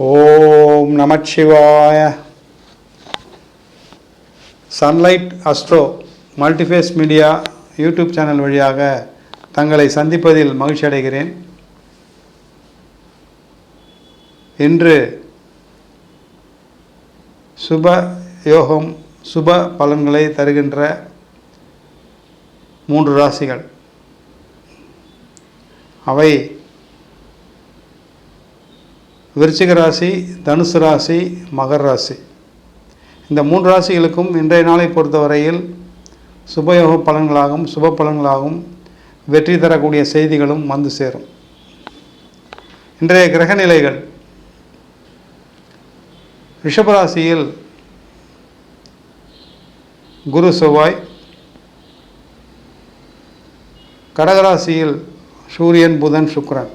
ஓம் நமச்சிவாய sunlight astro multiphase media YouTube channel வழியாக தங்களை சந்திப்பதில் மகிழ்ச்சி அடைகிறேன். இன்று சுப யோகம் சுப பலன்களை தருகின்ற மூன்று ராசிகள். அவை விருச்சிக ராசி தனுசு ராசி மகர் ராசி. இந்த மூன்று ராசிகளுக்கும் இன்றைய நாளை பொறுத்தவரையில் சுபயோக பலன்களாகவும் சுப பலன்களாகவும் வெற்றி தரக்கூடிய செய்திகளும் வந்து சேரும். இன்றைய கிரக நிலைகள் ரிஷபராசியில் குரு செவ்வாய் கடகராசியில் சூரியன் புதன் சுக்ரன்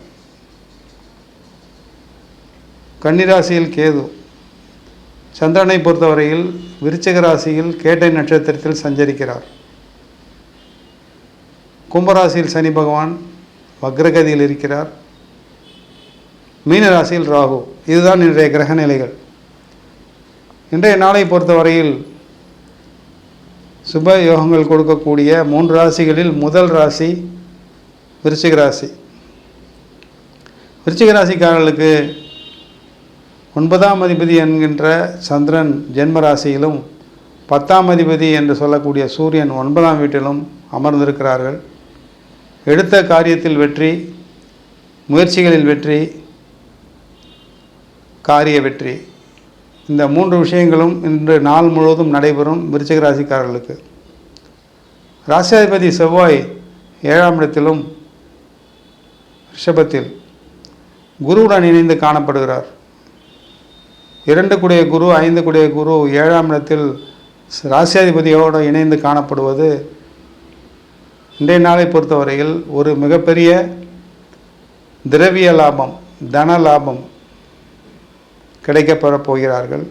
கன்னிராசியில் கேது. சந்திரனை பொறுத்தவரையில் விருச்சிக ராசியில் கேட்டை நட்சத்திரத்தில் சஞ்சரிக்கிறார். கும்பராசியில் சனி பகவான் வக்ரகதியில் இருக்கிறார். மீன ராசியில் ராகு. இதுதான் இன்றைய கிரக நிலைகள். இன்றைய நாளை பொறுத்தவரையில் சுப யோகங்கள் கொடுக்கக்கூடிய மூன்று ராசிகளில் முதல் ராசி விருச்சிக ராசி. விருச்சிக ராசிக்காரர்களுக்கு ஒன்பதாம் அதிபதி என்கின்ற சந்திரன் ஜென்ம ராசியிலும் பத்தாம் அதிபதி என்று சொல்லக்கூடிய சூரியன் ஒன்பதாம் வீட்டிலும் அமர்ந்திருக்கிறார்கள். எடுத்த காரியத்தில் வெற்றி முயற்சிகளில் வெற்றி காரிய வெற்றி. இந்த மூன்று விஷயங்களும் இன்று நாள் முழுவதும் நடைபெறும் விருச்சிக ராசிக்காரர்களுக்கு ராசியாதிபதி செவ்வாய் ஏழாம் இடத்திலும் ரிஷபத்தில் குருவுடன் இணைந்து காணப்படுகிறார். இரண்டு குடைய குரு ஐந்து குடைய குரு ஏழாம் இடத்தில் ராசியாதிபதியோடு இணைந்து காணப்படுவது இன்றைய நாளை பொறுத்தவரையில் ஒரு மிகப்பெரிய திரவிய லாபம் தன லாபம் கிடைக்கப்பெறப் போகிறார்கள்.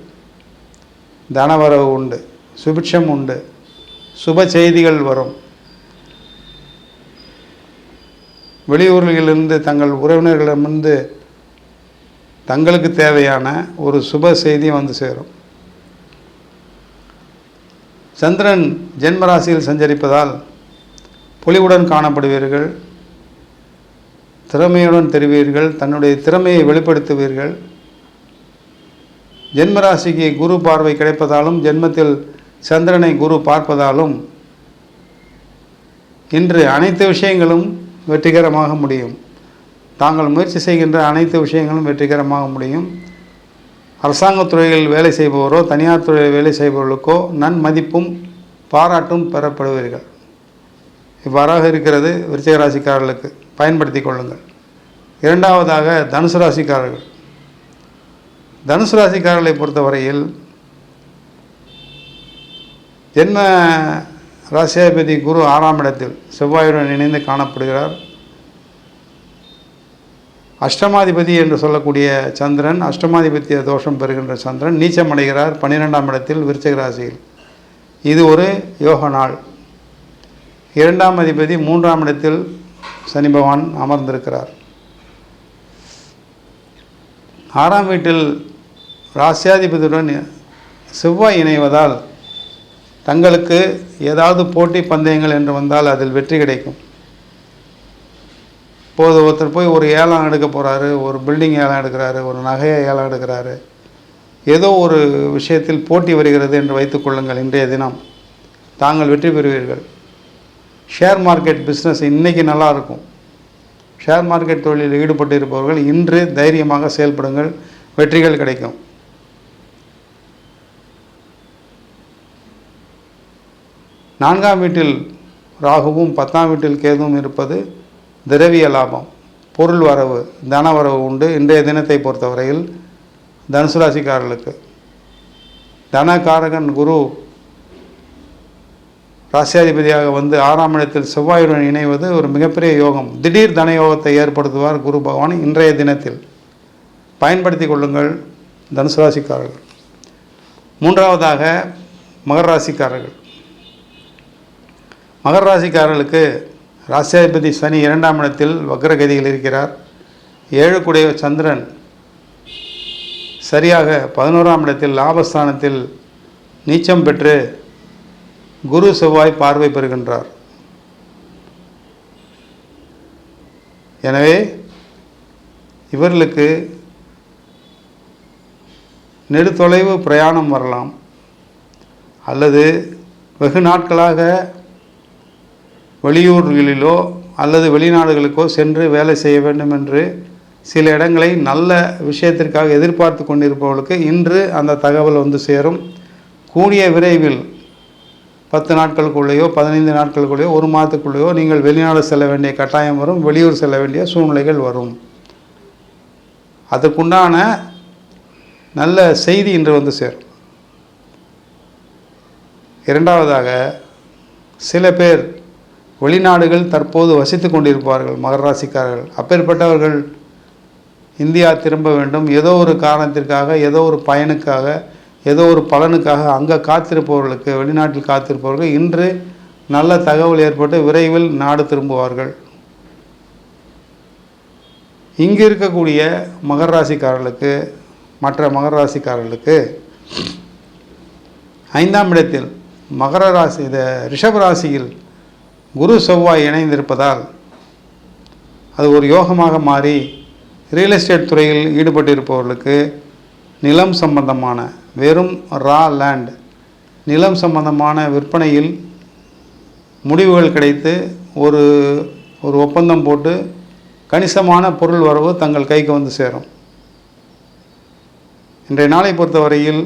தனவரவு உண்டு சுபிட்சம் உண்டு சுப செய்திகள் வரும். வெளியூர்களிலிருந்து தங்கள் உறவினர்களிடமிருந்து தங்களுக்கு தேவையான ஒரு சுப செய்தி வந்து சேரும். சந்திரன் ஜென்மராசியில் சஞ்சரிப்பதால் பொலிவுடன் காணப்படுவீர்கள் திறமையுடன் தெரிவீர்கள் தன்னுடைய திறமையை வெளிப்படுத்துவீர்கள். ஜென்மராசிக்கு குரு பார்வை கிடைப்பதாலும் ஜென்மத்தில் சந்திரனை குரு பார்ப்பதாலும் இன்று அனைத்து விஷயங்களும் வெற்றிகரமாக முடியும். தாங்கள் முயற்சி செய்கின்ற அனைத்து விஷயங்களும் வெற்றிகரமாக முடியும். அரசாங்கத் துறையில் வேலை செய்பவரோ தனியார் துறையில் வேலை செய்பவர்களுக்கோ நன்மதிப்பும் பாராட்டும் பெறப்படுவீர்கள். இவ்வாறாக இருக்கிறது விருச்சிக ராசிக்காரர்களுக்கு. பயன்படுத்தி கொள்ளுங்கள். இரண்டாவதாக தனுசு ராசிக்காரர்கள். தனுசு ராசிக்காரர்களை பொறுத்தவரையில் ஜென்ம ராசியாதிபதி குரு ஆறாம் இடத்தில் செவ்வாயுடன் இணைந்து காணப்படுகிறார். அஷ்டமாதிபதி என்று சொல்லக்கூடிய சந்திரன் அஷ்டமாதிபத்திய தோஷம் பெறுகின்ற சந்திரன் நீச்சமடைகிறார் பன்னிரெண்டாம் இடத்தில் விருச்சகராசியில் இது ஒரு யோக நாள். இரண்டாம் அதிபதி மூன்றாம் இடத்தில் சனி பகவான் அமர்ந்திருக்கிறார். ஆறாம் வீட்டில் ராசியாதிபதியுடன் செவ்வாய் இணைவதால் தங்களுக்கு ஏதாவது போட்டி பந்தயங்கள் என்று வந்தால் அதில் வெற்றி கிடைக்கும். இப்போது ஒருத்தர் போய் ஒரு ஏலம் எடுக்க போகிறாரு ஒரு பில்டிங் ஏலம் எடுக்கிறாரு ஒரு நகையை ஏலம் எடுக்கிறாரு. ஏதோ ஒரு விஷயத்தில் போட்டி வருகிறது என்று வைத்துக்கொள்ளுங்கள் இன்றைய தினம். தாங்கள் வெற்றி பெறுவீர்கள். ஷேர் மார்க்கெட் பிஸ்னஸ் இன்றைக்கி நல்லா இருக்கும். ஷேர் மார்க்கெட் தொழிலில் ஈடுபட்டு இருப்பவர்கள் இன்று தைரியமாக செயல்படுங்கள். வெற்றிகள் கிடைக்கும். நான்காம் வீட்டில் ராகுவும் பத்தாம் வீட்டில் கேதுவும் இருப்பது திரவிய லாபம் பொருள் வரவு தன வரவு உண்டு. இன்றைய தினத்தை பொறுத்தவரையில் தனுசு ராசிக்காரர்களுக்கு தனகாரகன் குரு ராசியாதிபதியாக வந்து ஆறாம் இடத்தில் செவ்வாயுடன் இணைவது ஒரு மிகப்பெரிய யோகம். திடீர் தன யோகத்தை ஏற்படுத்துவார் குரு பகவான் இன்றைய தினத்தில். பயன்படுத்தி கொள்ளுங்கள் தனுசு ராசிக்காரர்கள். மூன்றாவதாக மகர ராசிக்காரர்கள். மகர ராசிக்காரர்களுக்கு ராசியாதிபதி சனி இரண்டாம் இடத்தில் வக்ரகதியில் இருக்கிறார். ஏழு சந்திரன் சரியாக பதினோராம் இடத்தில் லாபஸ்தானத்தில் நீச்சம் பெற்று குரு செவ்வாய் பார்வை பெறுகின்றார். எனவே இவர்களுக்கு நெடுதொலைவு பிரயாணம் வரலாம். அல்லது வெகு நாட்களாக வெளியூர்களிலோ அல்லது வெளிநாடுகளுக்கோ சென்று வேலை செய்ய வேண்டும் என்று சில இடங்களை நல்ல விஷயத்திற்காக எதிர்பார்த்து கொண்டிருப்பவர்களுக்கு இன்று அந்த தகவல் வந்து சேரும். கூடிய விரைவில் பத்து நாட்களுக்குள்ளேயோ பதினைந்து நாட்களுக்குள்ளேயோ ஒரு மாதத்துக்குள்ளேயோ நீங்கள் வெளிநாடு செல்ல வேண்டிய கட்டாயம் வரும் வெளியூர் செல்ல வேண்டிய சூழ்நிலைகள் வரும். அதற்குண்டான நல்ல செய்தி இன்று வந்து சேரும். இரண்டாவதாக சில பேர் வெளிநாடுகள் தற்போது வசித்து கொண்டிருப்பார்கள் மகர ராசிக்காரர்கள். அப்பேற்பட்டவர்கள் இந்தியா திரும்ப வேண்டும். ஏதோ ஒரு காரணத்திற்காக ஏதோ ஒரு பயனுக்காக ஏதோ ஒரு பலனுக்காக அங்கே காத்திருப்பவர்களுக்கு வெளிநாட்டில் காத்திருப்பவர்கள் இன்று நல்ல தகவல் ஏற்பட்டு விரைவில் நாடு திரும்புவார்கள். இங்கு இருக்கக்கூடிய மகர ராசிக்காரர்களுக்கு மற்ற மகர ராசிக்காரர்களுக்கு ஐந்தாம் இடத்தில் மகர ராசி இந்த ரிஷப ராசியில் குரு செவ்வாய் இணைந்திருப்பதால் அது ஒரு யோகமாக மாறி ரியல் எஸ்டேட் துறையில் ஈடுபட்டிருப்பவர்களுக்கு நிலம் சம்பந்தமான வெறும் ரா லேண்ட் நிலம் சம்பந்தமான விற்பனையில் முடிவுகள் கிடைத்து ஒரு ஒரு ஒப்பந்தம் போட்டு கணிசமான பொருள் வரவு தங்கள் கைக்கு வந்து சேரும். இன்றைய நாளை பொறுத்தவரையில்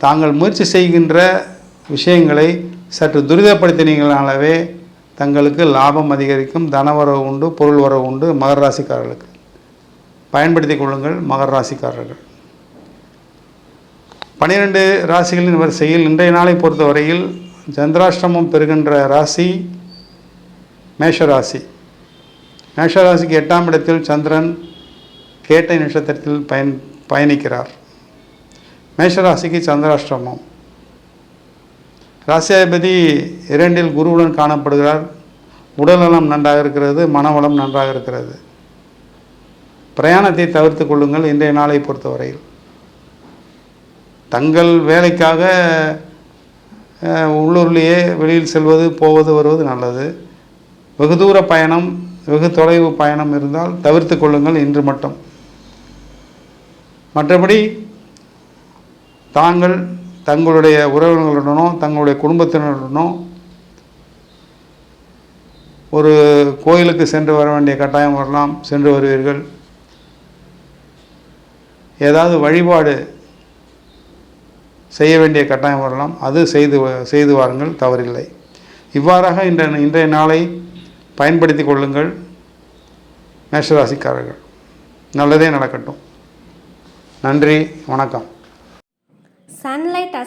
தாங்கள் முயற்சி செய்கின்ற விஷயங்களை சற்று துரிதப்படுத்தினீங்களாலவே தங்களுக்கு லாபம் அதிகரிக்கும் தனவரவு உண்டு பொருள் வரவு உண்டு மகர ராசிக்காரர்களுக்கு. பயன்படுத்திக் கொள்ளுங்கள் மகர ராசிக்காரர்கள். பனிரெண்டு ராசிகளின் வரிசையில் இன்றைய நாளை பொறுத்தவரையில் சந்திராஷ்டமம் பெறுகின்ற ராசி மேஷராசி மேஷராசிக்கு எட்டாம் இடத்தில் சந்திரன் கேட்டை நட்சத்திரத்தில் பயன் பயணிக்கிறார். மேஷராசிக்கு சந்திராஷ்டிரமம் ராசியாதிபதி இரண்டில் குருவுடன் காணப்படுகிறார். உடல்நலம் நன்றாக இருக்கிறது மனவளம் நன்றாக இருக்கிறது. பிரயாணத்தை தவிர்த்து கொள்ளுங்கள் இன்றைய நாளை பொறுத்தவரையில். தங்கள் வேலைக்காக உள்ளூர்லேயே வெளியில் செல்வது போவது வருவது நல்லது. வெகு தூர பயணம் வெகு தொலைவு பயணம் இருந்தால் தவிர்த்து கொள்ளுங்கள் இன்று மட்டும். மற்றபடி தாங்கள் தங்களுடைய உறவினர்களுடனும் தங்களுடைய குடும்பத்தினருடனும் ஒரு கோயிலுக்கு சென்று வர வேண்டிய கட்டாயம் வரலாம் சென்று வருவீர்கள். ஏதாவது வழிபாடு செய்ய வேண்டிய கட்டாயம் வரலாம். அது செய்து வ- செய்து வாருங்கள் தவறில்லை. இவ்வாறாக இன்ற இன்றைய நாளை பயன்படுத்தி கொள்ளுங்கள் மேஷராசிக்காரர்கள். நல்லதே நடக்கட்டும். நன்றி வணக்கம்.